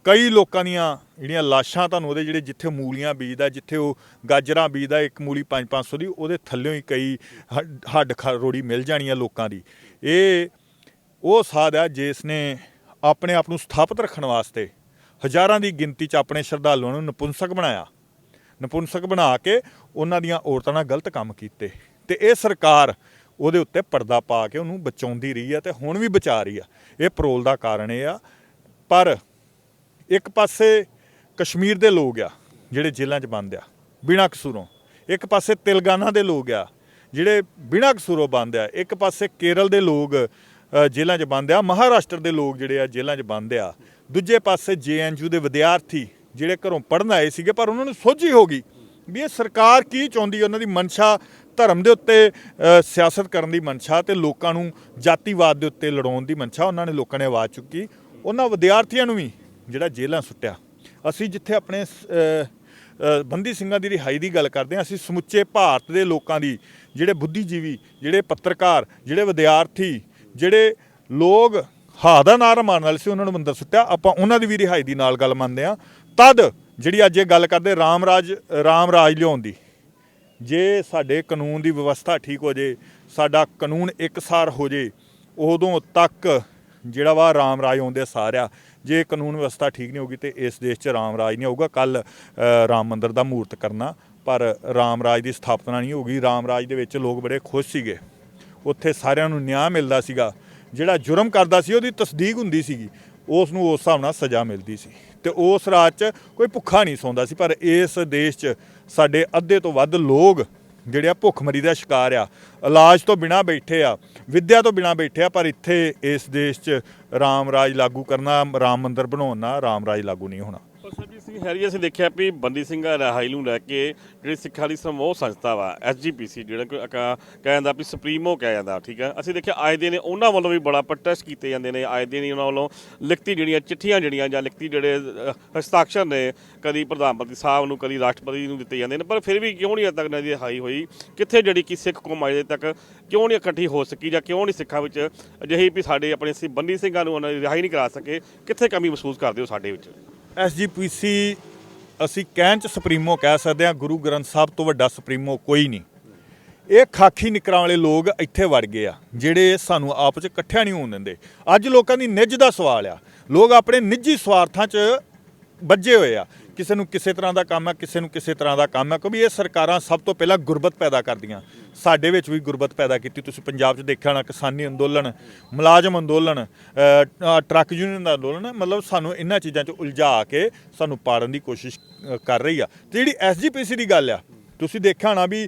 Speaker 2: ਕਈ ਲੋਕਾਂ ਦੀਆਂ ਜਿਹੜੀਆਂ ਲਾਸ਼ਾਂ ਤੁਹਾਨੂੰ ਉਹਦੇ ਜਿਹੜੇ ਜਿੱਥੇ ਮੂਲੀਆਂ ਬੀਜਦਾ, ਜਿੱਥੇ ਉਹ ਗਾਜਰਾਂ ਬੀਜਦਾ, ਇੱਕ ਮੂਲੀ 5-500 ਦੀ, ਉਹਦੇ ਥੱਲੇੋਂ ਹੀ ਕਈ ਹੱਡ- ਹੱਡ ਖਰੋੜੀ ਮਿਲ ਜਾਣੀ ਆ ਲੋਕਾਂ ਦੀ। ਇਹ, ਉਹ ਸਾਧ ਆ ਜਿਸ ਨੇ ਆਪਣੇ ਆਪ ਨੂੰ ਸਥਾਪਿਤ ਰੱਖਣ ਵਾਸਤੇ ਹਜ਼ਾਰਾਂ ਦੀ ਗਿਣਤੀ 'ਚ ਆਪਣੇ ਸ਼ਰਧਾਲੂਆਂ ਨੂੰ ਨਪੁੰਸਕ ਬਣਾਇਆ। ਨਪੁੰਸਕ ਬਣਾ ਕੇ ਉਹਨਾਂ ਦੀਆਂ ਔਰਤਾਂ ਨਾਲ ਗਲਤ ਕੰਮ ਕੀਤੇ। ਤੇ ਇਹ ਸਰਕਾਰ ਉਹਦੇ ਉੱਤੇ ਪਰਦਾ ਪਾ ਕੇ ਉਹਨੂੰ ਬਚਾਉਂਦੀ ਰਹੀ ਆ ਤੇ ਹੁਣ ਵੀ ਬਚਾ ਰਹੀ ਆ। ਇਹ ਪਰੋਲ ਦਾ ਕਾਰਨ ਇਹ ਆ। ਪਰ ਇੱਕ ਪਾਸੇ ਕਸ਼ਮੀਰ ਦੇ ਲੋਕ ਆ, ਜਿਹੜੇ ਜੇਲ੍ਹਾਂ 'ਚ ਬੰਦ ਆ, ਬਿਨਾਂ ਕਸੂਰੋਂ। ਇੱਕ ਪਾਸੇ ਤੇਲੰਗਾਨਾ ਦੇ ਲੋਕ ਆ, ਜਿਹੜੇ ਬਿਨਾਂ ਕਸੂਰੋਂ ਬੰਦ ਆ। ਇੱਕ ਪਾਸੇ ਕੇਰਲ ਦੇ ਲੋਕ ਜੇਲ੍ਹਾਂ 'ਚ ਬੰਦ ਆ। ਮਹਾਰਾਸ਼ਟਰ ਦੇ ਲੋਕ ਜਿਹੜੇ ਆ, ਜੇਲ੍ਹਾਂ 'ਚ ਬੰਦ ਆ। ਦੂਜੇ ਪਾਸੇ ਜੇਐਨਯੂ ਦੇ ਵਿਦਿਆਰਥੀ ਜਿਹੜੇ ਘਰੋਂ ਪੜਨ ਆਏ ਸੀਗੇ, ਪਰ ਉਹਨਾਂ ਨੂੰ ਸੋਝੀ ਹੋ ਗਈ ਵੀ ਇਹ ਸਰਕਾਰ ਕੀ ਚਾਹੁੰਦੀ ਉਹਨਾਂ ਦੀ ਮਨਸ਼ਾ ਧਰਮ ਦੇ ਉੱਤੇ ਸਿਆਸਤ ਕਰਨ ਦੀ ਮਨਸ਼ਾ ਤੇ ਲੋਕਾਂ ਨੂੰ ਜਾਤੀਵਾਦ ਦੇ ਉੱਤੇ ਲੜਾਉਣ ਦੀ ਮਨਸ਼ਾ ਉਹਨਾਂ ਨੇ ਲੋਕਾਂ ਨੇ ਆਵਾਜ਼ ਚੁੱਕੀ। ਉਹਨਾਂ ਵਿਦਿਆਰਥੀਆਂ ਨੂੰ ਵੀ ਜਿਹੜਾ ਜੇਲ੍ਹਾਂ ਸੁੱਟਿਆ। ਅਸੀਂ ਜਿੱਥੇ ਆਪਣੇ ਸ- ਬੰਦੀ ਸਿੰਘਾਂ ਦੀ ਰਿਹਾਈ ਦੀ ਗੱਲ ਕਰਦੇ ਹਾਂ, ਅਸੀਂ ਸਮੁੱਚੇ ਭਾਰਤ ਦੇ ਲੋਕਾਂ ਦੀ, ਜਿਹੜੇ ਬੁੱਧੀਜੀਵੀ, ਜਿਹੜੇ ਪੱਤਰਕਾਰ, ਜਿਹੜੇ ਵਿਦਿਆਰਥੀ, ਜਿਹੜੇ ਲੋਕ ਹਾ ਦਾ ਨਾਰਾ ਮਾਰਨ ਵਾਲੇ ਸੀ, ਉਹਨਾਂ ਨੂੰ ਬੰਦਾ ਸੁੱਟਿਆ। ਆਪਾਂ ਉਹਨਾਂ ਦੀ ਵੀ ਰਿਹਾਈ ਦੀ ਨਾਲ ਗੱਲ ਮੰਨਦੇ ਆ ਤਦ ਜਿਹੜੀ ਅੱਜ ਇਹ ਗੱਲ ਕਰਦੇ, ਰਾਮ ਰਾਜ ਰਾਮ ਰਾਜ ਲਿਆਉਣ ਦੀ। ਜੇ ਸਾਡੇ ਕਾਨੂੰਨ ਦੀ ਵਿਵਸਥਾ ਠੀਕ ਹੋ ਜੇ, ਸਾਡਾ ਕਾਨੂੰਨ ਇੱਕਸਾਰ ਹੋ ਜੇ, ਉਦੋਂ ਤੱਕ ਜਿਹੜਾ ਵਾ ਰਾਮ ਰਾਜ ਆਉਂਦੇ ਸਾਰਿਆ, ਜੇ ਕਾਨੂੰਨ ਵਿਵਸਥਾ ਠੀਕ ਨਹੀਂ ਹੋਗੀ ਤੇ ਇਸ ਦੇਸ਼ 'ਚ ਰਾਮ ਰਾਜ ਨਹੀਂ ਆਊਗਾ। ਕੱਲ ਰਾਮ ਮੰਦਿਰ ਦਾ ਮੂਰਤ ਕਰਨਾ, ਪਰ ਰਾਮ ਰਾਜ ਦੀ ਸਥਾਪਨਾ ਨਹੀਂ ਹੋਗੀ ਰਾਮ ਰਾਜ ਦੇ ਵਿੱਚ ਲੋਕ ਬੜੇ ਖੁਸ਼ ਸੀਗੇ। ਉੱਥੇ ਸਾਰਿਆਂ ਨੂੰ ਨਿਆਂ ਮਿਲਦਾ ਸੀਗਾ। ਜਿਹੜਾ ਜੁਰਮ ਕਰਦਾ ਸੀ, ਉਹਦੀ ਤਸਦੀਕ ਹੁੰਦੀ ਸੀਗੀ। ਉਸ ਨੂੰ ਉਸ ਹਿਸਾਬ ਨਾਲ ਸਜ਼ਾ ਮਿਲਦੀ ਸੀ। ਤੇ ਉਸ ਰਾਜ 'ਚ ਕੋਈ ਭੁੱਖਾ ਨਹੀਂ ਸੌਂਦਾ ਸੀ, ਪਰ ਇਸ ਦੇਸ਼ 'ਚ ਸਾਡੇ ਅੱਧੇ ਤੋਂ ਵੱਧ ਲੋਕ ਜਿਹੜੇ ਆ ਭੁੱਖਮਰੀ ਦਾ ਸ਼ਿਕਾਰ ਆ। ਇਲਾਜ ਤੋਂ ਬਿਨਾ ਬੈਠੇ ਆ, ਵਿੱਦਿਆ ਤੋਂ ਬਿਨਾ ਬੈਠੇ ਆ, ਪਰ ਇੱਥੇ ਇਸ ਦੇਸ਼ 'ਚ ਰਾਮ ਰਾਜ ਲਾਗੂ ਕਰਨਾ, ਰਾਮ ਮੰਦਿਰ ਬਣਾਉਣਾ ਰਾਮ ਰਾਜ ਲਾਗੂ ਨਹੀਂ ਹੋਣਾ।
Speaker 1: ਸਿੰਘ ਹੈਰੀ ਅਸੀਂ ਦੇਖਿਆ ਵੀ ਬੰਦੀ ਸਿੰਘਾਂ ਰਿਹਾਈ ਨੂੰ ਲੈ ਕੇ ਜਿਹੜੀ ਸਿੱਖਾਂ ਦੀ ਸਮੂਹ ਸੰਸਥਾ ਵਾ ਐਸਜੀਪੀਸੀ ਜਿਹੜਾ ਕੋਈ ਅਕਾ- ਕਹਿ ਜਾਂਦਾ ਵੀ ਸੁਪਰੀਮੋ ਕਹਿ ਜਾਂਦਾ ਠੀਕ ਹੈ ਅਸੀਂ ਦੇਖਿਆ ਆਏ ਦਿਨ ਉਹਨਾਂ ਵੱਲੋਂ ਵੀ ਬੜਾ ਪ੍ਰੋਟੈਸਟ ਕੀਤੇ ਜਾਂਦੇ ਨੇ ਆਏ ਦਿਨ ਹੀ ਉਹਨਾਂ ਵੱਲੋਂ ਲਿਖਤੀ ਜਿਹੜੀਆਂ ਚਿੱਠੀਆਂ ਜਿਹੜੀਆਂ ਜਾਂ ਲਿਖਤੀ ਜਿਹੜੇ ਅਹ, ਹਸਤਾਖਰ ਨੇ ਕਦੀ ਪ੍ਰਧਾਨ ਮੰਤਰੀ ਸਾਹਿਬ ਨੂੰ ਕਦੀ ਰਾਸ਼ਟਰਪਤੀ ਨੂੰ ਦਿੱਤੇ ਜਾਂਦੇ ਨੇ ਪਰ ਫਿਰ ਵੀ ਕਿਉਂ ਨਹੀਂ ਅਜੇ ਤੱਕ ਇਹਨਾਂ ਦੀ ਰਿਹਾਈ ਹੋਈ? ਕਿੱਥੇ ਜਿਹੜੀ ਕਿ ਸਿੱਖ ਕੌਮ ਅਜੇ ਤੱਕ ਕਿਉਂ ਨਹੀਂ ਇਕੱਠੀ ਹੋ ਸਕੀ ਜਾਂ ਕਿਉਂ ਨਹੀਂ ਸਿੱਖਾਂ ਵਿੱਚ ਅਜਿਹੀ ਵੀ ਸਾਡੇ ਆਪਣੇ ਅਸੀਂ ਬੰਦੀ ਸਿੰਘਾਂ ਨੂੰ ਉਹਨਾਂ ਦੀ ਰਿਹਾਈ ਨਹੀਂ ਕਰਾ ਸਕੇ? ਕਿੱਥੇ ਕਮੀ ਮਹਿਸੂਸ ਕਰਦੇ ਹੋ ਸਾਡੇ ਵਿੱਚ?
Speaker 2: ਐਸਜੀਪੀਸੀ, ਅਸੀਂ ਕਹਿਣ ਚ ਸੁਪਰੀਮੋ ਕਹਿ ਸਕਦੇ ਹਾਂ, ਗੁਰੂ ਗ੍ਰੰਥ ਸਾਹਿਬ ਤੋਂ ਵੱਡਾ ਸੁਪਰੀਮੋ ਕੋਈ ਨਹੀਂ। ਇਹ ਖਾਖੀ ਨਿਕਰਾਂ ਵਾਲੇ ਲੋਕ ਇੱਥੇ ਵੜ ਗਏ ਆ, ਜਿਹੜੇ ਸਾਨੂੰ ਆਪ ਚ ਇਕੱਠਿਆਂ ਨਹੀਂ ਹੋਣ ਦਿੰਦੇ। ਅੱਜ ਲੋਕਾਂ ਦੀ ਨਿੱਜ ਦਾ ਸਵਾਲ ਆ। ਲੋਕ ਆਪਣੇ ਨਿੱਜੀ ਸਵਾਰਥਾਂ 'ਚ ਵੱਜੇ ਹੋਏ ਆ। ਕਿਸੇ ਨੂੰ ਕਿਸੇ ਤਰ੍ਹਾਂ ਦਾ ਕੰਮ ਹੈ ਕਿਸੇ ਨੂੰ ਕਿਸੇ ਤਰ੍ਹਾਂ ਦਾ ਕੰਮ ਹੈ ਕਿਉਂਕਿ ਇਹ ਸਰਕਾਰਾਂ ਸਭ ਤੋਂ ਪਹਿਲਾਂ ਗੁਰਬਤ ਪੈਦਾ ਕਰਦੀਆਂ। ਸਾਡੇ ਵਿੱਚ ਵੀ ਗੁਰਬਤ ਪੈਦਾ ਕੀਤੀ। ਤੁਸੀਂ ਪੰਜਾਬ 'ਚ ਦੇਖਿਆ ਹੋਣਾ, ਕਿਸਾਨੀ ਅੰਦੋਲਨ, ਮੁਲਾਜ਼ਮ ਅੰਦੋਲਨ ਟਰੱਕ ਯੂਨੀਅਨ ਦਾ ਅੰਦੋਲਨ, ਮਤਲਬ ਸਾਨੂੰ ਇਹਨਾਂ ਚੀਜ਼ਾਂ 'ਚ ਉਲਝਾ ਕੇ ਸਾਨੂੰ ਪਾੜਨ ਦੀ ਕੋਸ਼ਿਸ਼ ਕਰ ਰਹੀ ਆ। ਤੇ ਜਿਹੜੀ ਐਸਜੀਪੀਸੀ ਦੀ ਗੱਲ ਆ, ਤੁਸੀਂ ਦੇਖਿਆ ਹੋਣਾ ਵੀ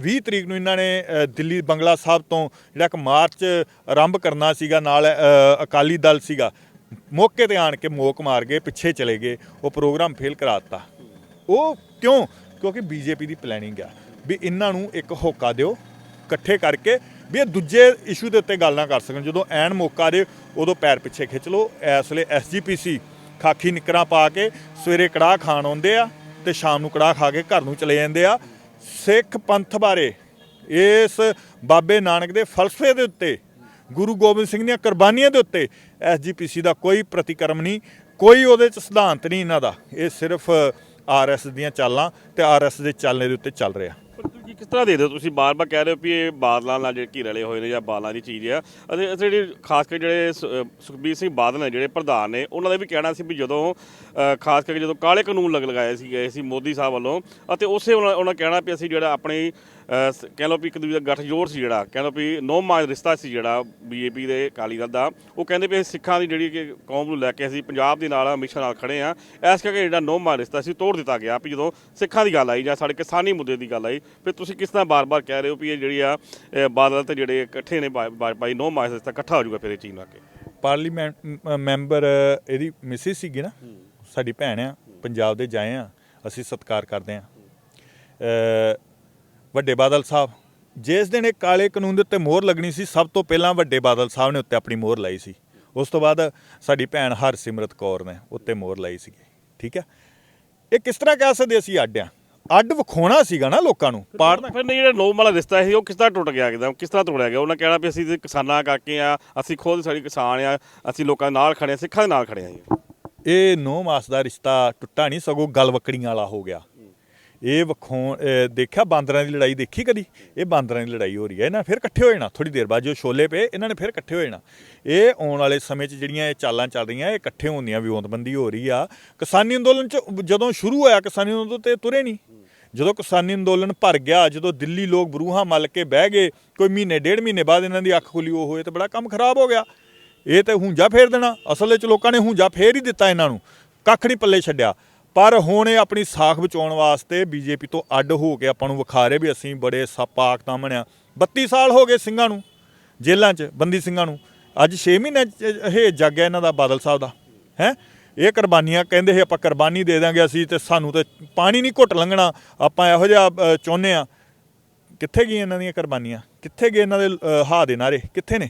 Speaker 2: 20 ਤਰੀਕ ਨੂੰ ਇਹਨਾਂ ਨੇ ਦਿੱਲੀ ਬੰਗਲਾ ਸਾਹਿਬ ਤੋਂ ਜਿਹੜਾ ਇੱਕ ਮਾਰਚ ਆਰੰਭ ਕਰਨਾ ਸੀਗਾ, ਨਾਲ ਅਕਾਲੀ ਦਲ ਸੀਗਾ ਮੌਕੇ ਤੇ ਆਣ ਕੇ ਮੋਕ ਮਾਰ ਗਏ, ਪਿੱਛੇ ਚਲੇ ਗਏ, ਉਹ ਪ੍ਰੋਗਰਾਮ ਫੇਲ ਕਰਾ ਦਿੱਤਾ ਉਹ ਕਿਉਂ? ਕਿਉਂਕਿ ਬੀਜੇਪੀ ਦੀ ਪਲੈਨਿੰਗ ਆ, ਵੀ ਇਹਨਾਂ ਨੂੰ ਇੱਕ ਹੋਕਾ ਦਿਓ, ਇਕੱਠੇ ਕਰਕੇ ਵੀ ਇਹ ਦੂਜੇ ਇਸ਼ੂ ਦੇ ਉੱਤੇ ਗੱਲ ਨਾ ਕਰ ਸਕਣ। ਜਦੋਂ ਐਨ ਮੌਕਾ ਦੇ, ਉਦੋਂ ਪੈਰ ਪਿੱਛੇ ਖਿੱਚ ਲਓ। ਇਸ ਵੇਲੇ ਐਸਜੀਪੀਸੀ ਖਾਕੀ ਨਿਕਰਾਂ ਪਾ ਕੇ ਸਵੇਰੇ ਕੜਾਹ ਖਾਣ ਆਉਂਦੇ ਆ ਤੇ ਸ਼ਾਮ ਨੂੰ ਕੜਾਹ ਖਾ ਕੇ ਘਰ ਨੂੰ ਚਲੇ ਜਾਂਦੇ ਆ। ਸਿੱਖ ਪੰਥ ਬਾਰੇ ਇਸ ਬਾਬੇ ਨਾਨਕ ਦੇ ਫਲਸਫੇ ਦੇ ਉੱਤੇ, ਗੁਰੂ ਗੋਬਿੰਦ ਸਿੰਘ ਦੀਆਂ ਕੁਰਬਾਨੀਆਂ ਦੇ ਉੱਤੇ ਐਸਜੀਪੀਸੀ ਦਾ ਕੋਈ ਪ੍ਰਤੀਕਰਮ ਨਹੀਂ, ਕੋਈ ਉਹਦੇ ਚ ਸਿਧਾਂਤ ਨਹੀਂ ਇਹਨਾਂ ਦਾ। ਇਹ ਸਿਰਫ ਆਰਐਸ ਦੀਆਂ ਚਾਲਾਂ ਤੇ ਆਰਐਸ ਦੇ ਚਾਲੇ ਦੇ ਉੱਤੇ ਚੱਲ ਰਿਹਾ।
Speaker 1: ਪਰ ਤੁਸੀਂ ਕਿਸ ਤਰ੍ਹਾਂ ਦੇ ਦਿਓ? ਤੁਸੀਂ ਬਾਰ-ਬਾਰ ਕਹਿ ਰਹੇ ਹੋ ਵੀ ਇਹ ਬਾਦਲਾਂ ਨਾਲ ਜਿਹੜੇ ਘੀ ਰਲੇ ਹੋਏ ਨੇ ਜਾਂ ਬਾਦਲਾਂ ਦੀ ਚੀਜ਼ ਆ। ਅਤੇ ਅਤੇ ਜਿਹੜੀ ਖਾਸ ਕਰਕੇ ਜਿਹੜੇ ਸ- ਸੁਖਬੀਰ ਸਿੰਘ ਬਾਦਲ ਨੇ, ਜਿਹੜੇ ਪ੍ਰਧਾਨ ਨੇ, ਉਹਨਾਂ ਦਾ ਵੀ ਕਹਿਣਾ ਸੀ ਵੀ ਜਦੋਂ ਖਾਸ ਕਰਕੇ ਜਦੋਂ ਕਾਲੇ ਕਾਨੂੰਨ ਲਗ ਲਗਾਏ ਸੀ ਗਏ ਸੀ ਮੋਦੀ ਸਾਹਿਬ ਵੱਲੋਂ ਅਤੇ ਉਸੇ ਉਹਨਾਂ ਉਹਨਾਂ ਕਹਿਣਾ ਵੀ ਅਸੀਂ ਜਿਹੜਾ ਆਪਣੀ ਕਹਿ ਲਓ ਵੀ ਇੱਕ ਦੂਜੇ ਦਾ ਗੱਠਜੋੜ ਸੀ ਜਿਹੜਾ ਕਹਿ ਲਓ ਵੀ ਨੋ ਮਾਜ ਰਿਸ਼ਤਾ ਸੀ ਜਿਹੜਾ ਬੀਜੇਪੀ ਦੇ ਅਕਾਲੀ ਦਲ ਦਾ ਉਹ ਕਹਿੰਦੇ ਵੀ ਸਿੱਖਾਂ ਦੀ ਜਿਹੜੀ ਕਿ ਕੌਮ ਨੂੰ ਲੈ ਕੇ ਅਸੀਂ ਪੰਜਾਬ ਦੇ ਨਾਲ ਹਮੇਸ਼ਾ ਨਾਲ ਖੜੇ ਆ ਇਸ ਕਰਕੇ ਜਿਹੜਾ ਨੋ ਮਾਜ ਰਿਸ਼ਤਾ ਸੀ ਤੋੜ ਦਿੱਤਾ ਗਿਆ ਵੀ ਜਦੋਂ ਸਿੱਖਾਂ ਦੀ ਗੱਲ ਆਈ ਜਾਂ ਸਾਡੇ ਕਿਸਾਨੀ ਮੁੱਦੇ ਦੀ ਗੱਲ ਆਈ ਫਿਰ ਤੁਸੀਂ ਕਿਸ ਤਰ੍ਹਾਂ ਬਾਰ-ਬਾਰ ਕਹਿ ਰਹੇ ਹੋ ਵੀ ਇਹ ਜਿਹੜੀ ਆ ਬਾਦਲ ਤੇ ਜਿਹੜੇ ਇਕੱਠੇ ਨੇ ਬਾਈ ਨੋ ਮਾਜ ਰਿਸ਼ਤਾ ਇਕੱਠਾ ਹੋ ਜਾਊਗਾ ਫਿਰ ਇਹ ਚੀਜ਼ ਨਾਲ ਕੇ?
Speaker 2: ਪਾਰਲੀਮੈਂਟ ਮੈਂਬਰ ਇਹਦੀ ਮਿਸਿਸ ਸੀਗੀ ਨਾ? ਸਾਡੀ ਭੈਣ ਆ ਪੰਜਾਬ ਦੇ ਜਾਏ ਆ ਅਸੀਂ ਸਤਿਕਾਰ ਕਰਦੇ ਆ। ਵੱਡੇ ਬਾਦਲ ਸਾਹਿਬ ਜਿਸ ਦਿਨ ਇਹ ਕਾਲੇ ਕਾਨੂੰਨ ਦੇ ਉੱਤੇ ਮੋਹਰ ਲੱਗਣੀ ਸੀ ਸਭ ਤੋਂ ਪਹਿਲਾਂ ਵੱਡੇ ਬਾਦਲ ਸਾਹਿਬ ਨੇ ਉੱਤੇ ਆਪਣੀ ਮੋਹਰ ਲਾਈ ਸੀ। ਉਸ ਤੋਂ ਬਾਅਦ ਸਾਡੀ ਭੈਣ ਹਰਸਿਮਰਤ ਕੌਰ ਨੇ ਉੱਤੇ ਮੋਹਰ ਲਾਈ ਸੀਗੀ ਠੀਕ ਹੈ ਇਹ ਕਿਸ ਤਰ੍ਹਾਂ ਕਹਿ ਸਕਦੇ ਅਸੀਂ ਅੱਡ ਆ? ਅੱਡ ਵਿਖਾਉਣਾ ਸੀਗਾ ਨਾ ਲੋਕਾਂ ਨੂੰ ਪਾੜ
Speaker 1: ਫਿਰ ਨਹੀਂ ਜਿਹੜਾ ਨੋ ਵਾਲਾ ਰਿਸ਼ਤਾ ਸੀ ਉਹ ਕਿਸ ਤਰ੍ਹਾਂ ਟੁੱਟ ਗਿਆ ਇੱਕਦਮ? ਕਿਸ ਤਰ੍ਹਾਂ ਤੋੜਿਆ ਗਿਆ? ਉਹਨਾਂ ਕਹਿਣਾ ਵੀ ਅਸੀਂ ਕਿਸਾਨਾਂ ਕਰਕੇ ਆ ਅਸੀਂ ਖੁਦ ਸਾਡੀ ਕਿਸਾਨ ਆ ਅਸੀਂ ਲੋਕਾਂ ਨਾਲ ਖੜੇ ਆ ਸਿੱਖਾਂ ਦੇ ਨਾਲ ਖੜੇ ਆ ਜੀ।
Speaker 2: ਇਹ ਨੌ ਮਾਸ ਦਾ ਰਿਸ਼ਤਾ ਟੁੱਟਾ ਨਹੀਂ, ਸਗੋਂ ਗਲਵਕੜੀਆਂ ਵਾਲਾ ਹੋ ਗਿਆ। ਇਹ ਵਖੋਂ ਦੇਖਿਆ ਬਾਂਦਰਾਂ ਦੀ ਲੜਾਈ ਦੇਖੀ ਕਦੀ? ਇਹ ਬਾਂਦਰਾਂ ਦੀ ਲੜਾਈ ਹੋ ਰਹੀ ਹੈ। ਇਹਨਾਂ ਫਿਰ ਇਕੱਠੇ ਹੋ ਜਾਣਾ ਥੋੜੀ ਦੇਰ ਬਾਅਦ ਜੋ ਛੋਲੇ ਪਏ, ਇਹਨਾਂ ਨੇ ਫਿਰ ਇਕੱਠੇ ਹੋ ਜਾਣਾ ਇਹ ਆਉਣ ਵਾਲੇ ਸਮੇਂ 'ਚ ਜਿਹੜੀਆਂ ਇਹ ਚਾਲਾਂ ਚੱਲ ਰਹੀਆਂ, ਇਹ ਇਕੱਠੇ ਹੋਣ ਦੀਆਂ ਵਿਉਂਤਬੰਦੀ ਹੋ ਰਹੀ ਆ। ਕਿਸਾਨੀ ਅੰਦੋਲਨ 'ਚ ਜਦੋਂ ਸ਼ੁਰੂ ਹੋਇਆ, ਕਿਸਾਨੀ ਅੰਦੋਲਨ ਤੇ ਤੁਰੇ ਨਹੀਂ। ਜਦੋਂ ਕਿਸਾਨੀ ਅੰਦੋਲਨ ਭਰ ਗਿਆ, ਜਦੋਂ ਦਿੱਲੀ ਲੋਕ ਬਰੂਹਾਂ ਮੱਲ ਕੇ ਬਹਿ ਗਏ, ਕੋਈ ਮਹੀਨੇ, ਡੇਢ ਮਹੀਨੇ ਬਾਅਦ ਇਹਨਾਂ ਦੀ ਅੱਖ ਖੁੱਲੀ, ਉਹ ਹੋਏ ਤੇ ਬੜਾ ਕੰਮ ਖਰਾਬ ਹੋ ਗਿਆ। ਇਹ ਤੇ ਹੁੰਜਾ ਫੇਰ ਦੇਣਾ। ਅਸਲ ਵਿੱਚ ਲੋਕਾਂ ਨੇ ਹੁੰਜਾ ਫੇਰ ਹੀ ਦਿੱਤਾ ਇਹਨਾਂ ਨੂੰ। ਕੱਖ ਨਹੀਂ ਪੱਲੇ ਛੱਡਿਆ। ਪਰ ਹੁਣ ਇਹ ਆਪਣੀ ਸਾਖ ਬਚਾਉਣ ਵਾਸਤੇ ਬੀਜੇਪੀ ਤੋਂ ਅੱਡ ਹੋ ਕੇ ਆਪਾਂ ਨੂੰ ਵਿਖਾ ਰਹੇ ਵੀ ਅਸੀਂ ਬੜੇ ਸਪਾਕ ਤਾਂ ਬਣਿਆ। 32 ਸਾਲ ਹੋ ਗਏ ਸਿੰਘਾਂ ਨੂੰ, ਜੇਲ੍ਹਾਂ 'ਚ, ਬੰਦੀ ਸਿੰਘਾਂ ਨੂੰ। ਅੱਜ 6 ਮਹੀਨੇ 'ਚ ਇਹ ਜਾਗਿਆ ਇਹਨਾਂ ਦਾ, ਬਾਦਲ ਸਾਹਿਬ ਦਾ। ਹੈ? ਇਹ ਕੁਰਬਾਨੀਆਂ ਕਹਿੰਦੇ ਸੀ, ਆਪਾਂ ਕੁਰਬਾਨੀ ਦੇ ਦਾਂਗੇ ਅਸੀਂ ਤੇ ਸਾਨੂੰ ਤੇ ਪਾਣੀ ਨਹੀਂ ਘੁੱਟ ਲੰਘਣਾ। ਆਪਾਂ ਇਹੋ ਜਿਹਾ ਚਾਹੁੰਦੇ ਆ ਕਿੱਥੇ ਗਈਆਂ ਇਹਨਾਂ ਦੀਆਂ ਕੁਰਬਾਨੀਆਂ? ਕਿੱਥੇ ਗਏ ਇਹਨਾਂ ਦੇ ਹਾ ਦੇ ਨਾਰੇ ਕਿੱਥੇ ਨੇ?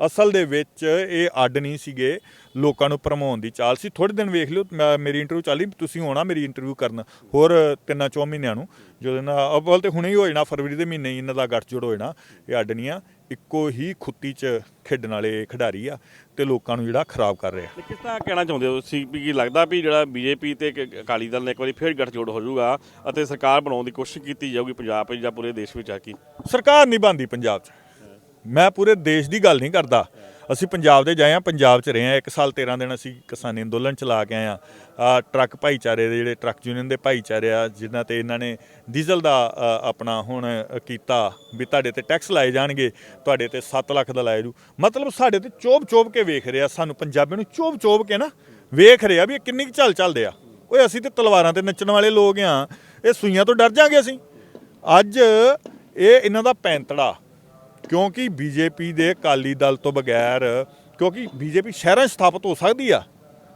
Speaker 2: ਅਸਲ ਦੇ ਵਿੱਚ ਇਹ ਅੱਡ ਨਹੀਂ ਸੀਗੇ ਲੋਕਾਂ ਨੂੰ ਭਰਮਾਉਣ ਦੀ ਚਾਲ ਸੀ। ਥੋੜੇ ਦਿਨ ਵੇਖ ਲਿਓ ਮੇਰੀ ਇੰਟਰਵਿਊ ਚੱਲੀ ਤੁਸੀਂ ਆਉਣਾ ਮੇਰੀ ਇੰਟਰਵਿਊ ਕਰਨ ਹੋਰ ਤਿੰਨਾਂ ਚੌ ਮਹੀਨਿਆਂ ਨੂੰ। ਜਦੋਂ ਨਾ ਅਵਲ ਤੇ ਹੁਣੇ ਹੀ ਹੋ ਜਾਣਾ ਫਰਵਰੀ ਦੇ ਮਹੀਨੇ ਹੀ ਇਹਨਾਂ ਦਾ ਗੱਠਜੋੜ ਹੋ ਜਾਣਾ ਇਹ ਅੱਡ ਨਹੀਂ ਆ। ਇੱਕੋ ਹੀ ਖੁੱਤੀ 'ਚ ਖੇਡਣ ਵਾਲੇ ਖਿਡਾਰੀ ਆ ਤੇ ਲੋਕਾਂ ਨੂੰ ਜਿਹੜਾ ਖਰਾਬ ਕਰ ਰਿਹਾ।
Speaker 1: ਕਿਸ ਤਰ੍ਹਾਂ ਕਹਿਣਾ ਚਾਹੁੰਦੇ ਹੋ ਤੁਸੀਂ ਵੀ ਕੀ ਲੱਗਦਾ ਵੀ ਜਿਹੜਾ ਬੀਜੇਪੀ ਤੇ ਅਕਾਲੀ ਦਲ ਨੇ ਇੱਕ ਵਾਰੀ ਫੇਰ ਗੱਠਜੋੜ ਹੋ ਜਾਊਗਾ ਅਤੇ ਸਰਕਾਰ ਬਣਾਉਣ ਦੀ ਕੋਸ਼ਿਸ਼ ਕੀਤੀ ਜਾਊਗੀ ਪੰਜਾਬ ਵਿੱਚ ਜਾਂ ਪੂਰੇ ਦੇਸ਼ ਵਿੱਚ ਆ ਕੀ?
Speaker 2: ਸਰਕਾਰ ਨਹੀਂ ਬਣਦੀ ਪੰਜਾਬ 'ਚ। ਮੈਂ ਪੂਰੇ ਦੇਸ਼ ਦੀ ਗੱਲ ਨਹੀਂ ਕਰਦਾ। ਅਸੀਂ ਪੰਜਾਬ ਦੇ ਜਾਏ ਆ, ਪੰਜਾਬ 'ਚ ਰਹੇ ਆ। ਇੱਕ ਸਾਲ 13 ਦਿਨ ਅਸੀਂ ਕਿਸਾਨੀ ਅੰਦੋਲਨ ਚਲਾ ਕੇ ਆਏ ਆ। ਆਹ ਟਰੱਕ ਭਾਈਚਾਰੇ ਦੇ ਜਿਹੜੇ ਟਰੱਕ ਯੂਨੀਅਨ ਦੇ ਭਾਈਚਾਰੇ ਆ, ਜਿਨ੍ਹਾਂ ਤੇ ਇਹਨਾਂ ਨੇ ਡੀਜ਼ਲ ਦਾ ਆਪਣਾ ਹੁਣ ਕੀਤਾ ਵੀ ਤੁਹਾਡੇ ਤੇ ਟੈਕਸ ਲਾਏ ਜਾਣਗੇ, ਤੁਹਾਡੇ ਤੇ 7 ਲੱਖ ਦਾ ਲਾਇਆ ਜੂ ਮਤਲਬ ਸਾਡੇ ਤੇ ਚੋਬ ਚੋਬ ਕੇ ਵੇਖ ਰਿਹਾ, ਸਾਨੂੰ ਪੰਜਾਬੀ ਨੂੰ ਚੋਬ ਚੋਬ ਕੇ ਨਾ ਵੇਖ ਰਿਹਾ ਵੀ ਇਹ ਕਿੰਨੀ ਕੁ ਚੱਲ ਚੱਲਦੇ ਆ। ਓਏ ਅਸੀਂ ਤੇ ਤਲਵਾਰਾਂ ਤੇ ਨੱਚਣ ਵਾਲੇ ਲੋਕ ਆ, ਇਹ ਸੂਈਆਂ ਤੋਂ ਡਰ ਜਾਾਂਗੇ ਅਸੀਂ। ਅੱਜ ਇਹ ਇਹਨਾਂ ਦਾ ਪੈਂਤੜਾ ਕਿਉਂਕਿ ਬੀਜੇਪੀ ਦੇ ਅਕਾਲੀ ਦਲ ਤੋਂ ਬਗੈਰ, ਕਿਉਂਕਿ ਬੀਜੇਪੀ ਸ਼ਹਿਰਾਂ 'ਚ ਸਥਾਪਿਤ ਹੋ ਸਕਦੀ ਆ,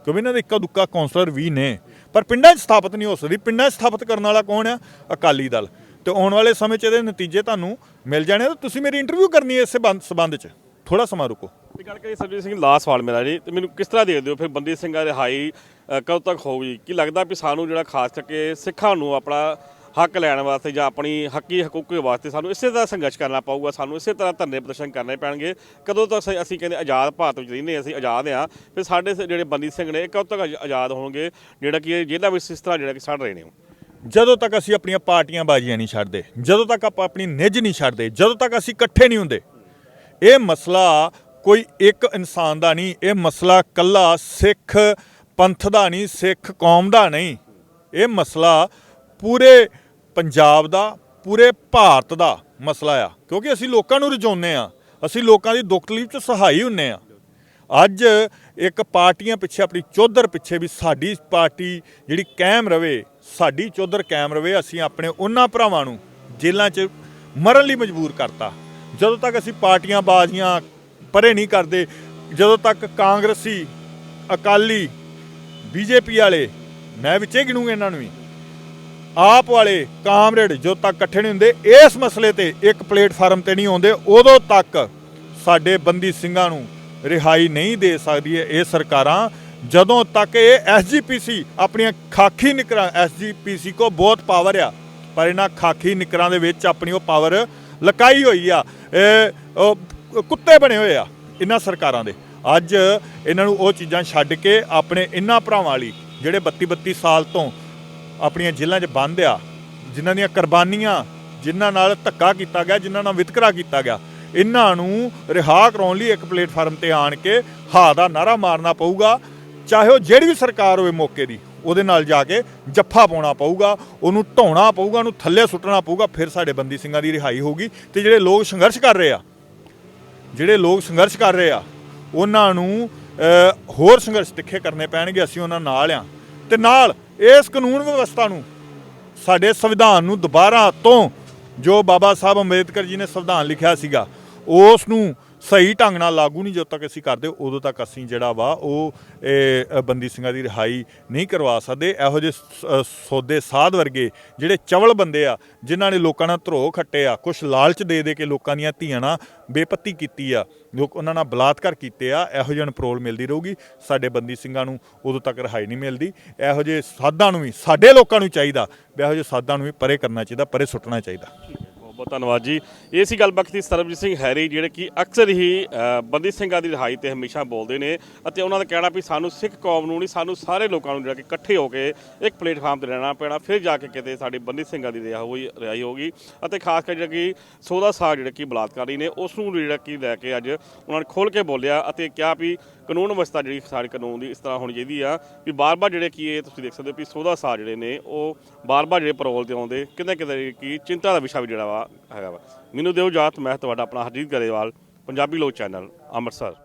Speaker 2: ਕਿਉਂਕਿ ਇਹਨਾਂ ਦੇ ਇੱਕਾ ਦੁੱਕਾ ਕੌਂਸਲਰ ਵੀ ਨੇ, ਪਰ ਪਿੰਡਾਂ 'ਚ ਸਥਾਪਿਤ ਨਹੀਂ ਹੋ ਸਕਦੀ। ਪਿੰਡਾਂ 'ਚ ਸਥਾਪਿਤ ਕਰਨ ਵਾਲਾ ਕੌਣ ਆ? ਅਕਾਲੀ ਦਲ। ਤੇ ਆਉਣ ਵਾਲੇ ਸਮੇਂ 'ਚ ਇਹਦੇ ਨਤੀਜੇ ਤੁਹਾਨੂੰ ਮਿਲ ਜਾਣੇ ਆ। ਤੇ ਤੁਸੀਂ ਮੇਰੀ ਇੰਟਰਵਿਊ ਕਰਨੀ ਹੈ ਇਸ ਬੰਦ- ਸੰਬੰਧ 'ਚ। ਥੋੜਾ ਸਮਾਂ ਰੁਕੋ।
Speaker 1: ਇਹ ਗੱਲ ਕਰੀ ਸਰਜੀਤ ਸਿੰਘ, ਲਾਸਟ ਸਵਾਲ ਮੇਰਾ ਜੀ। ਤੇ ਮੈਨੂੰ ਕਿਸ ਤਰ੍ਹਾਂ ਦੇਖਦੇ ਹੋ? ਫਿਰ ਬੰਦੀ ਸਿੰਘਾਂ ਰਿਹਾਈ ਕਦੋਂ ਤੱਕ ਹੋਊਗੀ? ਕੀ ਲੱਗਦਾ ਵੀ ਸਾਨੂੰ ਜਿਹੜਾ ਖਾਸ ਕਰਕੇ ਸਿੱਖਾਂ ਨੂੰ ਆਪਣਾ ਹੱਕ ਲੈਣ ਵਾਸਤੇ ਜਾਂ ਆਪਣੀ ਹੱਕੀ ਹਕੂਕ ਵਾਸਤੇ ਸਾਨੂੰ ਇਸੇ ਤਰ੍ਹਾਂ ਸੰਘਰਸ਼ ਕਰਨਾ ਪਊਗਾ ਸਾਨੂੰ ਇਸੇ ਤਰ੍ਹਾਂ ਧਰਨੇ ਪ੍ਰਦਰਸ਼ਨ ਕਰਨੇ ਪੈਣਗੇ। ਕਦੋਂ ਤੱਕ ਅਸੀਂ- ਅਸੀਂ ਕਹਿੰਦੇ ਆਜ਼ਾਦ ਭਾਰਤ ਵਿੱਚ ਰਹਿੰਦੇ ਹਾਂ, ਅਸੀਂ ਆਜ਼ਾਦ ਹਾਂ। ਫਿਰ ਸਾਡੇ ਸ- ਜਿਹੜੇ ਬੰਦੀ ਸਿੰਘ ਨੇ ਇਹ ਕਦੋਂ ਤੱਕ ਆਜ਼- ਆਜ਼ਾਦ ਹੋਣਗੇ? ਜਿਹੜਾ ਕਿ ਇਹ ਜੇਲ੍ਹਾਂ ਵਿੱਚ ਇਸ ਤਰ੍ਹਾਂ ਜਿਹੜਾ ਕਿ ਸੜ ਰਹੇ ਨੇ ਉਹ।
Speaker 2: ਜਦੋਂ ਤੱਕ ਅਸੀਂ ਆਪਣੀਆਂ ਪਾਰਟੀਆਂ ਬਾਜ਼ੀਆਂ ਨਹੀਂ ਛੱਡਦੇ ਜਦੋਂ ਤੱਕ ਆਪਾਂ ਆਪਣੀ ਨਿੱਜ ਨਹੀਂ ਛੱਡਦੇ ਜਦੋਂ ਤੱਕ ਅਸੀਂ ਇਕੱਠੇ ਨਹੀਂ ਹੁੰਦੇ ਇਹ ਮਸਲਾ ਕੋਈ ਇੱਕ ਇਨਸਾਨ ਦਾ ਨਹੀਂ ਇਹ ਮਸਲਾ ਕੱਲਾ ਸਿੱਖ ਪੰਥ ਦਾ ਨਹੀਂ ਸਿੱਖ ਕੌਮ ਦਾ ਨਹੀਂ। ਇਹ ਮਸਲਾ ਪੂਰੇ ਪੰਜਾਬ ਦਾ, ਪੂਰੇ ਭਾਰਤ ਦਾ ਮਸਲਾ ਆ। ਕਿਉਂਕਿ ਅਸੀਂ ਲੋਕਾਂ ਨੂੰ ਰਜਾਉਂਦੇ ਆ। ਅਸੀਂ ਲੋਕਾਂ ਦੀ ਦੁੱਖ ਤਕਲੀਫ 'ਚ ਸਹਾਈ ਹੁੰਨੇ ਆ। ਅੱਜ ਇੱਕ ਪਾਰਟੀਆਂ ਪਿੱਛੇ, ਆਪਣੀ ਚੌਧਰ ਪਿੱਛੇ ਵੀ ਸਾਡੀ ਪਾਰਟੀ ਜਿਹੜੀ ਕਾਇਮ ਰਵੇ, ਸਾਡੀ ਚੌਧਰ ਕਾਇਮ ਰਵੇ, ਅਸੀਂ ਆਪਣੇ ਉਹਨਾਂ ਭਰਾਵਾਂ ਨੂੰ ਜੇਲ੍ਹਾਂ 'ਚ ਮਰਨ ਲਈ ਮਜਬੂਰ ਕਰਤਾ। ਜਦੋਂ ਤੱਕ ਅਸੀਂ ਪਾਰਟੀਆਂ ਬਾਜ਼ੀਆਂ ਪਰੇ ਨਹੀਂ ਕਰਦੇ, ਜਦੋਂ ਤੱਕ ਕਾਂਗਰਸੀ, ਅਕਾਲੀ, ਬੀਜੇਪੀ ਵਾਲੇ, ਮੈਂ ਵਿੱਚੇ ਗਿਣੂਗਾ ਇਹਨਾਂ ਨੂੰ ਵੀ। ਆਪ ਵਾਲੇ ਕਾਮਰੇਡ ਜੋ ਤੱਕ ਇਕੱਠੇ ਨਹੀਂ ਹੁੰਦੇ, ਇਸ ਮਸਲੇ ਤੇ ਇੱਕ ਪਲੇਟਫਾਰਮ ਤੇ ਨਹੀਂ ਆਉਂਦੇ, ਉਦੋਂ ਤੱਕ ਸਾਡੇ ਬੰਦੀ ਸਿੰਘਾਂ ਨੂੰ ਰਿਹਾਈ ਨਹੀਂ ਦੇ ਸਕਦੀ ਹੈ ਇਹ ਸਰਕਾਰਾਂ। ਜਦੋਂ ਤੱਕ ਇਹ ਐਸਜੀਪੀਸੀ ਆਪਣੀਆਂ ਖਾਕੀ ਨਿਕਰਾਂ ਐਸਜੀਪੀਸੀ ਕੋ ਬਹੁਤ ਪਾਵਰ ਆ, ਪਰ ਇਹਨਾਂ ਖਾਕੀ ਨਿਕਰਾਂ ਦੇ ਵਿੱਚ ਆਪਣੀ ਉਹ ਪਾਵਰ ਲਕਾਈ ਹੋਈ ਆ, ਇਹ ਕੁੱਤੇ ਬਣੇ ਹੋਏ ਆ ਇਹਨਾਂ ਸਰਕਾਰਾਂ ਦੇ। ਅੱਜ ਇਹਨਾਂ ਨੂੰ ਉਹ ਚੀਜ਼ਾਂ ਛੱਡ ਕੇ ਆਪਣੇ ਇਹਨਾਂ ਭਰਾਵਾਂ ਲਈ ਜਿਹੜੇ 32 32 ਸਾਲ ਤੋਂ ਆਪਣੀਆਂ ਜੇਲ੍ਹਾਂ 'ਚ ਬੰਦ ਆ ਜਿਨ੍ਹਾਂ ਦੀਆਂ ਕੁਰਬਾਨੀਆਂ, ਜਿਨ੍ਹਾਂ ਨਾਲ ਧੱਕਾ ਕੀਤਾ ਗਿਆ, ਜਿਨ੍ਹਾਂ ਨਾਲ ਵਿਤਕਰਾ ਕੀਤਾ ਗਿਆ, ਇਹਨਾਂ ਨੂੰ ਰਿਹਾ ਕਰਾਉਣ ਲਈ ਇੱਕ ਪਲੇਟਫਾਰਮ ਤੇ ਆਣ ਕੇ ਹਾ ਦਾ ਨਾਰਾ ਮਾਰਨਾ ਪਊਗਾ। ਚਾਹੇ ਉਹ ਜਿਹੜੀ ਵੀ ਸਰਕਾਰ ਹੋਵੇ ਮੌਕੇ ਦੀ, ਉਹਦੇ ਨਾਲ ਜਾ ਕੇ ਜੱਫਾ ਪਾਉਣਾ ਪਊਗਾ, ਉਹਨੂੰ ਢਾਉਣਾ ਪਊਗਾ, ਉਹਨੂੰ ਥੱਲੇ ਸੁੱਟਣਾ ਪਊਗਾ, ਫਿਰ ਸਾਡੇ ਬੰਦੀ ਸਿੰਘਾਂ ਦੀ ਰਿਹਾਈ ਹੋਊਗੀ। ਤੇ ਜਿਹੜੇ ਲੋਕ ਸੰਘਰਸ਼ ਕਰ ਰਹੇ ਆ, ਜਿਹੜੇ ਲੋਕ ਸੰਘਰਸ਼ ਕਰ ਰਹੇ ਆ, ਉਹਨਾਂ ਨੂੰ ਹੋਰ ਸੰਘਰਸ਼ ਤਿੱਖੇ ਕਰਨੇ ਪੈਣਗੇ, ਅਸੀਂ ਉਹਨਾਂ ਨਾਲ ਆ। ਤੇ ਨਾਲ ਇਸ ਕਾਨੂੰਨ ਵਿਵਸਥਾ ਨੂੰ, ਸਾਡੇ ਸੰਵਿਧਾਨ ਨੂੰ ਦੁਬਾਰਾ ਤੋਂ ਜੋ ਬਾਬਾ ਸਾਹਿਬ ਅੰਬੇਦਕਰ ਜੀ ਨੇ ਸੰਵਿਧਾਨ ਲਿਖਿਆ ਸੀਗਾ, ਉਸ ਨੂੰ ਸਹੀ ਢੰਗ ਨਾਲ ਲਾਗੂ ਨਹੀਂ ਜਦੋਂ ਤੱਕ ਅਸੀਂ ਕਰਦੇ ਉਦੋਂ ਤੱਕ ਅਸੀਂ ਜਿਹੜਾ ਵਾ ਉਹ ਇਹ, ਬੰਦੀ ਸਿੰਘਾਂ ਦੀ ਰਿਹਾਈ ਨਹੀਂ ਕਰਵਾ ਸਕਦੇ। ਇਹੋ ਜਿਹੇ ਸ- ਸੌਦੇ ਸਾਧ ਵਰਗੇ ਜਿਹੜੇ ਚਵਲ ਬੰਦੇ ਆ ਜਿਨ੍ਹਾਂ ਨੇ ਲੋਕਾਂ ਨਾਲ ਧਰੋ ਖੱਟੇ ਆ ਕੁਝ ਲਾਲਚ ਦੇ ਦੇ ਕੇ ਲੋਕਾਂ ਦੀਆਂ ਧੀਆਂ ਨਾਲ ਬੇਪੱਤੀ ਕੀਤੀ ਆ ਲੋਕ ਉਹਨਾਂ ਨਾਲ ਬਲਾਤਕਾਰ ਕੀਤੇ ਆ ਇਹੋ ਜਿਹੇ ਅਨਪਰੋਲ ਮਿਲਦੀ ਰਹੂਗੀ। ਸਾਡੇ ਬੰਦੀ ਸਿੰਘਾਂ ਨੂੰ ਉਦੋਂ ਤੱਕ ਰਿਹਾਈ ਨਹੀਂ ਮਿਲਦੀ। ਇਹੋ ਜਿਹੇ ਸਾਧਾਂ ਨੂੰ ਵੀ ਸਾਡੇ ਲੋਕਾਂ ਨੂੰ ਚਾਹੀਦਾ ਵੀ ਇਹੋ ਜਿਹੇ ਸਾਧਾਂ ਨੂੰ ਵੀ ਪਰੇ ਕਰਨਾ ਚਾਹੀਦਾ ਪਰੇ ਸੁੱਟਣਾ ਚਾਹੀਦਾ।
Speaker 1: ਬਹੁਤ ਧੰਨਵਾਦ ਜੀ। ਇਹ ਸੀ ਗੱਲਬਾਤ ਸੀ ਸਰਬਜੀਤ ਸਿੰਘ ਹੈਰੀ, ਜਿਹੜੇ ਕਿ ਅਕਸਰ ਹੀ ਬੰਦੀ ਸਿੰਘਾਂ ਦੀ ਰਿਹਾਈ ਤੇ ਹਮੇਸ਼ਾ ਬੋਲਦੇ ਨੇ ਅਤੇ ਉਹਨਾਂ ਦਾ ਕਹਿਣਾ ਵੀ ਸਾਨੂੰ ਸਿੱਖ ਕੌਮ ਨੂੰ ਨਹੀਂ, ਸਾਨੂੰ ਸਾਰੇ ਲੋਕਾਂ ਨੂੰ ਜਿਹੜਾ ਕਿ ਇਕੱਠੇ ਹੋ ਕੇ ਇੱਕ ਪਲੇਟਫਾਰਮ ਤੇ ਰਹਿਣਾ ਪੈਣਾ, ਫਿਰ ਜਾ ਕੇ ਕਿਤੇ ਸਾਡੀ ਬੰਦੀ ਸਿੰਘਾਂ ਦੀ ਰਿਹਾ ਹੋਈ, ਰਿਹਾਈ ਹੋਗੀ ਅਤੇ ਖਾਸ ਕਰ ਜਿਹੜਾ ਕਿ ਸੋਦਾ ਸਾਹ ਜਿਹੜਾ ਕਿ ਬਲਾਤਕਾਰੀ ਨੇ, ਉਸ ਨੂੰ ਜਿਹੜਾ ਕਿ ਲੈ ਕੇ ਅੱਜ ਉਹਨਾਂ ਨੇ ਖੋਲ ਕੇ ਬੋਲਿਆ ਅਤੇ ਕਿਹਾ ਵੀ ਕਾਨੂੰਨ ਵਿਵਸਥਾ ਜਿਹੜੀ ਸਾਡੇ ਕਾਨੂੰਨ ਦੀ ਇਸ ਤਰ੍ਹਾਂ ਹੋਣੀ ਚਾਹੀਦੀ ਆ ਵੀ ਬਾਰ-ਬਾਰ ਜਿਹੜੇ ਕੀ ਇਹ ਤੁਸੀਂ ਦੇਖ ਸਕਦੇ ਹੋ ਵੀ ਸੋਦਾ ਸਾਹ ਜਿਹੜੇ ਨੇ, ਉਹ ਬਾਰ-ਬਾਰ ਜਿਹੜੇ ਪਰੋਲ ਤੇ ਆਉਂਦੇ ਕਿਤੇ ਕਿਤੇ ਕੀ ਚਿੰਤਾ ਦਾ ਵਿਸ਼ਾ ਵੀ ਜਿਹੜਾ ਵਾ ਹੈਗਾ ਵਾ। ਮੈਨੂੰ ਦਿਓ ਜਾਤ ਮੈਂ ਤੁਹਾਡਾ ਆਪਣਾ ਹਰਜੀਤ ਗਰੇਵਾਲ ਪੰਜਾਬੀ ਲੋਕ ਚੈਨਲ ਅੰਮ੍ਰਿਤਸਰ।